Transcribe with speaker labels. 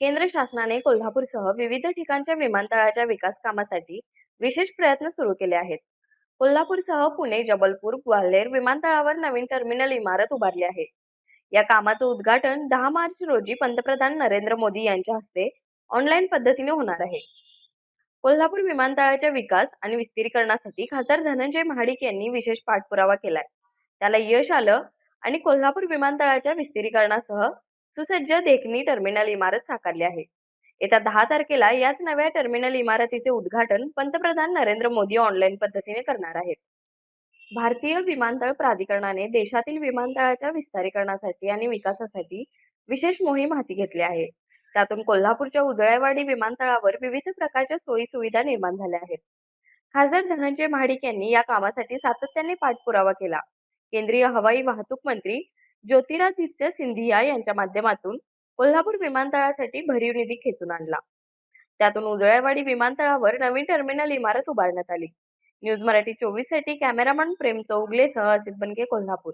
Speaker 1: केंद्र शासनाने कोल्हापूरसह विविध ठिकाणच्या विमानतळाच्या विकास कामासाठी विशेष प्रयत्न सुरू केले आहेत. कोल्हापूरसह पुणे, जबलपूर, ग्वाल्हेर विमानतळावर नवीन टर्मिनल इमारत उभारली आहे. या कामाचं उद्घाटन दहा मार्च रोजी पंतप्रधान नरेंद्र मोदी यांच्या हस्ते ऑनलाईन पद्धतीने होणार आहे. कोल्हापूर विमानतळाच्या विकास आणि विस्तीरीकरणासाठी खासदार धनंजय महाडिक यांनी विशेष पाठपुरावा केलाय. त्याला यश आलं आणि कोल्हापूर विमानतळाच्या विस्तीरीकरणासह सुसज्ज देखणी टर्मिनल इमारत साकारली आहे. येत्या दहा तारखेला याच नव्या टर्मिनल इमारतीचे उद्घाटन पंतप्रधान नरेंद्र मोदी ऑनलाईन पद्धतीने करणार आहेत. भारतीय विमानतळ प्राधिकरणाने देशातील विमानतळाच्या विस्तारीकरणासाठी आणि विकासासाठी विशेष मोहीम हाती घेतली आहे. त्यातून कोल्हापूरच्या उजळ्यावाडी विमानतळावर विविध प्रकारच्या सोयी-सुविधा निर्माण झाल्या आहेत. खासदार धनंजय महाडिक यांनी या कामासाठी सातत्याने पाठपुरावा केला. केंद्रीय हवाई वाहतूक मंत्री ज्योतिरादित्य सिंधिया यांच्या माध्यमातून कोल्हापूर विमानतळासाठी भरीव निधी खेचून आणला. त्यातून उजळ्यावाडी विमानतळावर नवीन टर्मिनल इमारत उभारण्यात आली. न्यूज मराठी चोवीससाठी कॅमेरामन प्रेम चौगलेसह असित बनके, कोल्हापूर